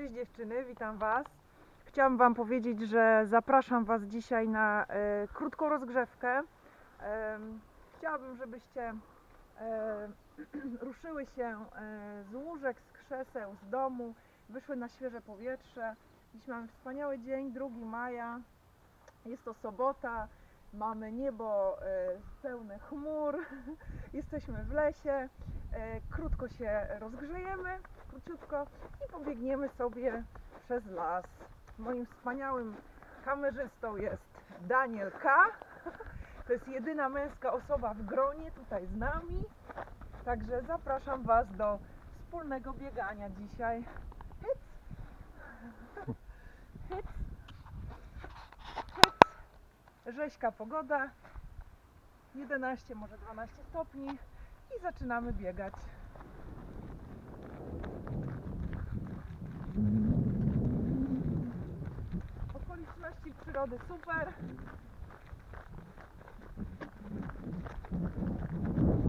Cześć dziewczyny, witam Was. Chciałam Wam powiedzieć, że zapraszam Was dzisiaj na e, krótką rozgrzewkę. Em, chciałabym, żebyście e, ruszyły się e, z łóżek, z krzeseł, z domu, wyszły na świeże powietrze. Dziś mamy wspaniały dzień, 2 maja. Jest to sobota, mamy niebo e, pełne chmur, jesteśmy w lesie. E, krótko się rozgrzejemy, króciutko i pobiegniemy sobie przez las. Moim wspaniałym kamerzystą jest Daniel K. To jest jedyna męska osoba w gronie tutaj z nami. Także zapraszam Was do wspólnego biegania dzisiaj. Hyc. Hyc. Hyc. Pogoda. 11, może 12 stopni i zaczynamy biegać. Okoliczności przyrody super.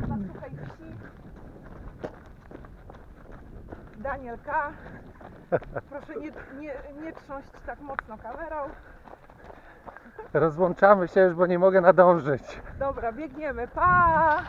Na suchej wsi. Daniel K. Proszę nie, nie, nie trząść tak mocno kamerą. Rozłączamy się już, bo nie mogę nadążyć. Dobra, biegniemy. Pa!